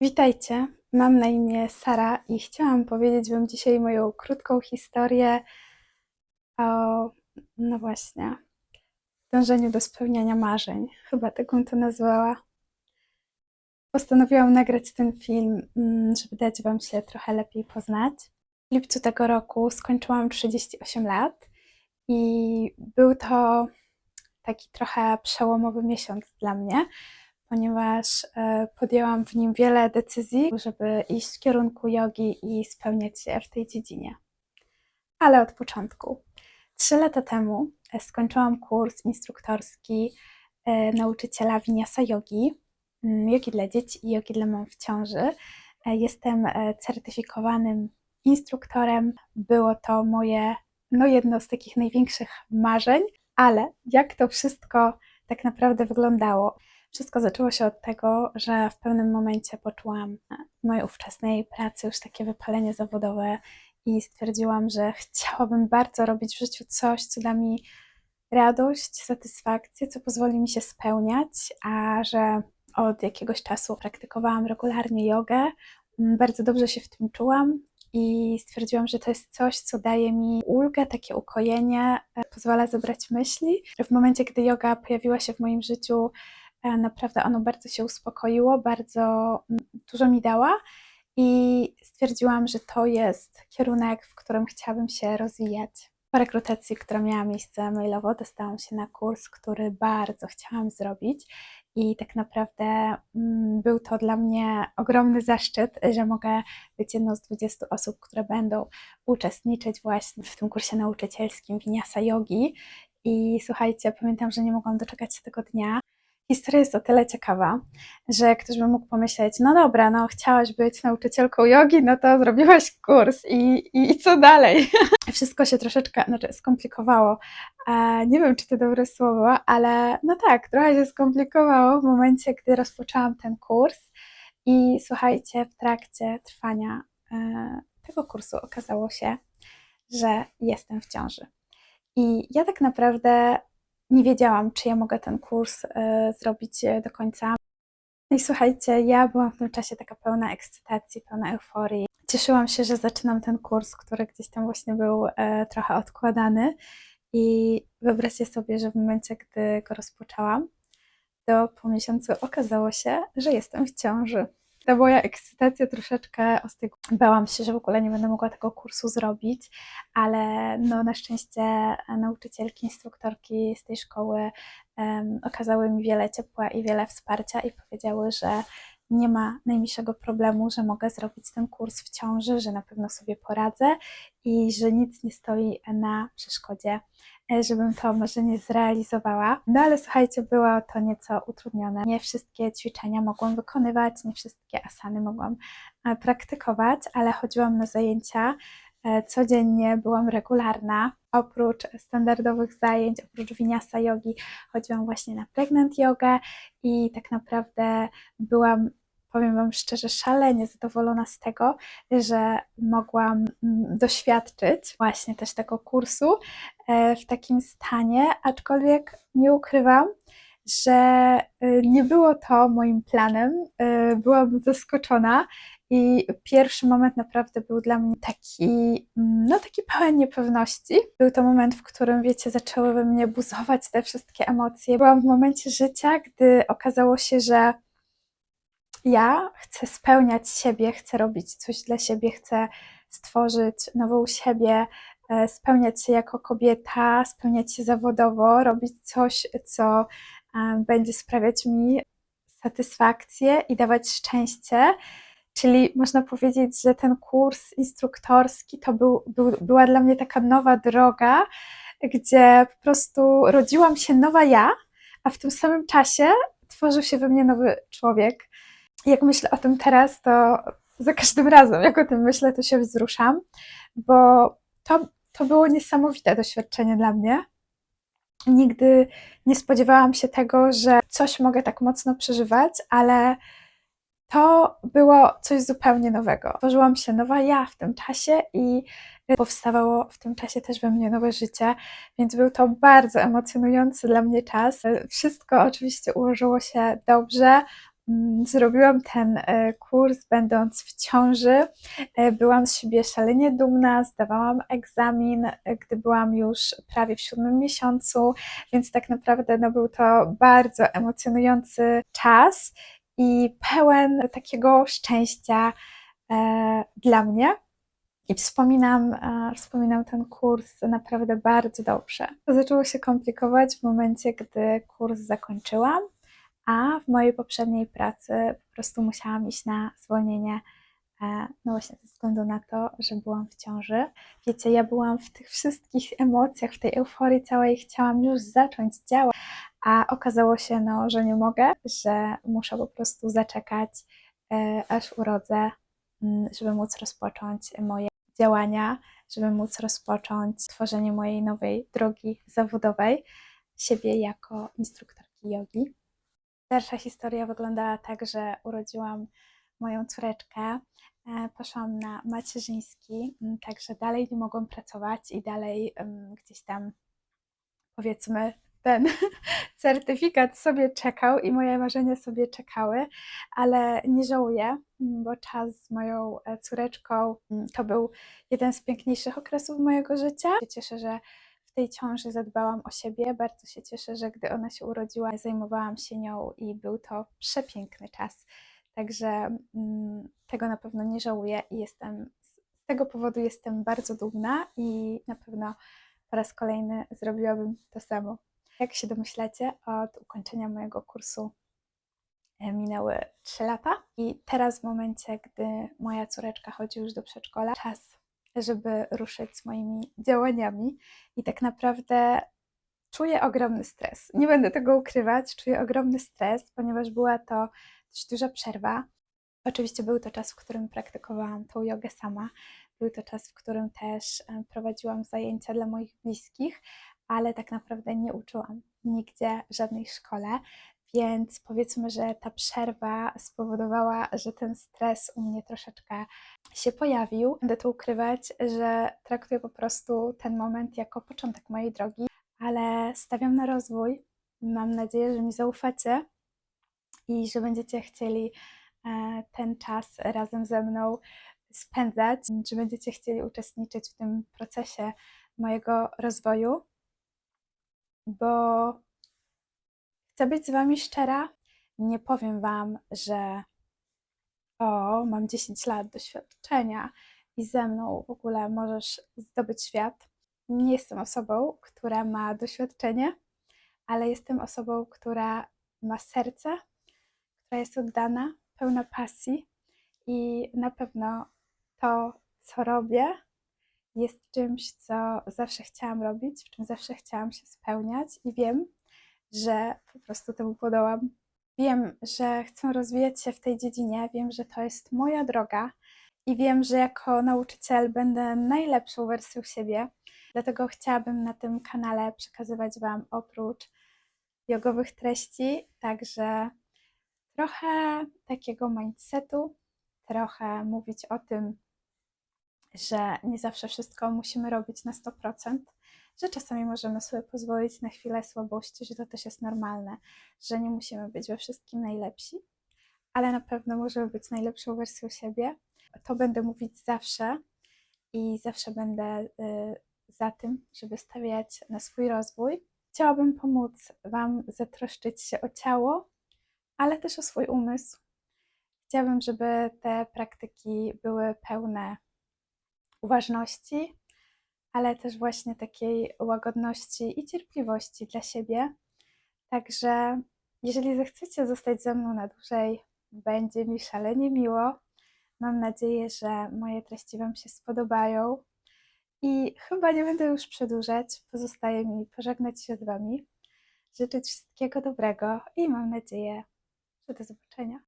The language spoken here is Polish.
Witajcie, mam na imię Sara i chciałam powiedzieć Wam dzisiaj moją krótką historię o, no właśnie, dążeniu do spełniania marzeń. Chyba tak bym to nazwała. Postanowiłam nagrać ten film, mm, żeby dać Wam się trochę lepiej poznać. W lipcu tego roku skończyłam 38 lat i był to taki trochę przełomowy miesiąc dla mnie, ponieważ e, podjęłam w nim wiele decyzji, żeby iść w kierunku jogi i spełniać się w tej dziedzinie. Ale od początku. Trzy lata temu e, skończyłam kurs instruktorski e, nauczyciela Vinyasa Yogi, mm, jogi dla dzieci i jogi dla mam w ciąży. Jestem certyfikowanym instruktorem. Było to moje, no jedno z takich największych marzeń, ale jak to wszystko tak naprawdę wyglądało? Wszystko zaczęło się od tego, że w pewnym momencie poczułam w mojej ówczesnej pracy już takie wypalenie zawodowe i stwierdziłam, że chciałabym bardzo robić w życiu coś, co da mi radość, satysfakcję, co pozwoli mi się spełniać, a że od jakiegoś czasu praktykowałam regularnie jogę, mm, bardzo dobrze się w tym czułam i stwierdziłam, że to jest coś, co daje mi ulgę, takie ukojenie, e, pozwala zebrać myśli. W momencie, gdy yoga pojawiła się w moim życiu, e, naprawdę ono bardzo się uspokoiło, bardzo dużo mi dała i stwierdziłam, że to jest kierunek, w którym chciałabym się rozwijać. Po rekrutacji, która miała miejsce mailowo, dostałam się na kurs, który bardzo chciałam zrobić. I tak naprawdę mm, był to dla mnie ogromny zaszczyt, że mogę być jedną z 20 osób, które będą uczestniczyć właśnie w tym kursie nauczycielskim Vinyasa Yogi. I słuchajcie, pamiętam, że nie mogłam doczekać się tego dnia. Historia jest o tyle ciekawa, że ktoś by mógł pomyśleć, no dobra, no chciałaś być nauczycielką jogi, no to zrobiłaś kurs i, i, i co dalej? Wszystko się troszeczkę znaczy, skomplikowało. E, nie wiem, czy to dobre słowo, ale no tak, trochę się skomplikowało w momencie, gdy rozpoczęłam ten kurs. I słuchajcie, w trakcie trwania e, tego kursu okazało się, że jestem w ciąży. I ja tak naprawdę nie wiedziałam, czy ja mogę ten kurs e, zrobić e, do końca. No i słuchajcie, ja byłam w tym czasie taka pełna ekscytacji, pełna euforii. Cieszyłam się, że zaczynam ten kurs, który gdzieś tam właśnie był e, trochę odkładany. I wyobraźcie sobie, że w momencie, gdy go rozpoczęłam, to po miesiącu okazało się, że jestem w ciąży. Ta moja ekscytacja troszeczkę ostygła. Bałam się, że w ogóle nie będę mogła tego kursu zrobić, ale no na szczęście nauczycielki, instruktorki z tej szkoły um, okazały mi wiele ciepła i wiele wsparcia i powiedziały, że nie ma najmniejszego problemu, że mogę zrobić ten kurs w ciąży, że na pewno sobie poradzę i że nic nie stoi na przeszkodzie, żebym to marzenie zrealizowała. No ale słuchajcie, było to nieco utrudnione. Nie wszystkie ćwiczenia mogłam wykonywać, nie wszystkie asany mogłam e, praktykować, ale chodziłam na zajęcia e, codziennie, byłam regularna. Oprócz standardowych zajęć, oprócz winiasa jogi, chodziłam właśnie na pregnant jogę i tak naprawdę byłam powiem Wam szczerze, szalenie zadowolona z tego, że mogłam mm, doświadczyć właśnie też tego kursu e, w takim stanie, aczkolwiek nie ukrywam, że y, nie było to moim planem. Y, byłam zaskoczona i pierwszy moment naprawdę był dla mnie taki, mm, no taki pełen niepewności. Był to moment, w którym, wiecie, zaczęły we mnie buzować te wszystkie emocje. Byłam w momencie życia, gdy okazało się, że ja chcę spełniać siebie, chcę robić coś dla siebie, chcę stworzyć nową siebie, e, spełniać się jako kobieta, spełniać się zawodowo, robić coś, co e, będzie sprawiać mi satysfakcję i dawać szczęście. Czyli można powiedzieć, że ten kurs instruktorski to był, był, była dla mnie taka nowa droga, gdzie po prostu rodziłam się nowa ja, a w tym samym czasie tworzył się we mnie nowy człowiek jak myślę o tym teraz, to za każdym razem, jak o tym myślę, to się wzruszam, bo to, to było niesamowite doświadczenie dla mnie. Nigdy nie spodziewałam się tego, że coś mogę tak mocno przeżywać, ale to było coś zupełnie nowego. Tworzyłam się nowa ja w tym czasie i powstawało w tym czasie też we mnie nowe życie, więc był to bardzo emocjonujący dla mnie czas. Wszystko oczywiście ułożyło się dobrze, zrobiłam ten e, kurs, będąc w ciąży. E, Byłam z siebie szalenie dumna, zdawałam egzamin, e, gdy byłam już prawie w siódmym miesiącu, więc tak naprawdę no, był to bardzo emocjonujący czas i pełen takiego szczęścia e, dla mnie. I wspominam, wspominam ten kurs naprawdę bardzo dobrze. Zaczęło się komplikować w momencie, gdy kurs zakończyłam, a w mojej poprzedniej pracy po prostu musiałam iść na zwolnienie, e, no właśnie ze względu na to, że byłam w ciąży. Wiecie, ja byłam w tych wszystkich emocjach, w tej euforii całej, chciałam już zacząć działać, a okazało się, no, że nie mogę, że muszę po prostu zaczekać, e, aż urodzę, mm, żeby móc rozpocząć moje działania, żeby móc rozpocząć tworzenie mojej nowej drogi zawodowej, siebie jako instruktorki jogi. Dalsza historia wyglądała tak, że urodziłam moją córeczkę, e, poszłam na macierzyński, m, także dalej nie mogłam pracować i dalej em, gdzieś tam powiedzmy ten certyfikat sobie czekał i moje marzenia sobie czekały, ale nie żałuję, m, bo czas z moją e, córeczką to był jeden z piękniejszych okresów mojego życia. Cieszę, że tej ciąży zadbałam o siebie. Bardzo się cieszę, że gdy ona się urodziła, zajmowałam się nią i był to przepiękny czas. Także mm, tego na pewno nie żałuję i jestem z tego powodu jestem bardzo dumna i na pewno po raz kolejny zrobiłabym to samo. Jak się domyślacie, od ukończenia mojego kursu e, minęły 3 lata i teraz w momencie, gdy moja córeczka chodzi już do przedszkola, czas, żeby ruszyć z moimi działaniami i tak naprawdę czuję ogromny stres. Nie będę tego ukrywać, czuję ogromny stres, ponieważ była to dość duża przerwa. Oczywiście był to czas, w którym praktykowałam tą jogę sama. Był to czas, w którym też e, prowadziłam zajęcia dla moich bliskich, ale tak naprawdę nie uczyłam nigdzie w żadnej szkole. Więc powiedzmy, że ta przerwa spowodowała, że ten stres u mnie troszeczkę się pojawił. Będę to ukrywać, że traktuję po prostu ten moment jako początek mojej drogi, ale stawiam na rozwój. Mam nadzieję, że mi zaufacie i że będziecie chcieli e, ten czas razem ze mną spędzać, że będziecie chcieli uczestniczyć w tym procesie mojego rozwoju, bo chcę być z Wami szczera. Nie powiem Wam, że o, mam 10 lat doświadczenia i ze mną w ogóle możesz zdobyć świat. Nie jestem osobą, która ma doświadczenie, ale jestem osobą, która ma serce, która jest oddana, pełna pasji i na pewno to, co robię, jest czymś, co zawsze chciałam robić, w czym zawsze chciałam się spełniać i wiem, że po prostu temu podołam. Wiem, że chcę rozwijać się w tej dziedzinie, wiem, że to jest moja droga i wiem, że jako nauczyciel będę najlepszą wersją siebie. Dlatego chciałabym na tym kanale przekazywać Wam oprócz jogowych treści, także trochę takiego mindsetu, trochę mówić o tym, że nie zawsze wszystko musimy robić na 100%, że czasami możemy sobie pozwolić na chwilę słabości, że to też jest normalne, że nie musimy być we wszystkim najlepsi, ale na pewno możemy być najlepszą wersją siebie. To będę mówić zawsze i zawsze będę y, za tym, żeby stawiać na swój rozwój. Chciałabym pomóc Wam zatroszczyć się o ciało, ale też o swój umysł. Chciałabym, żeby te praktyki były pełne uważności, ale też właśnie takiej łagodności i cierpliwości dla siebie. Także jeżeli zechcecie zostać ze mną na dłużej, będzie mi szalenie miło. Mam nadzieję, że moje treści Wam się spodobają. I chyba nie będę już przedłużać. Pozostaje mi pożegnać się z Wami, życzyć wszystkiego dobrego i mam nadzieję, że do zobaczenia.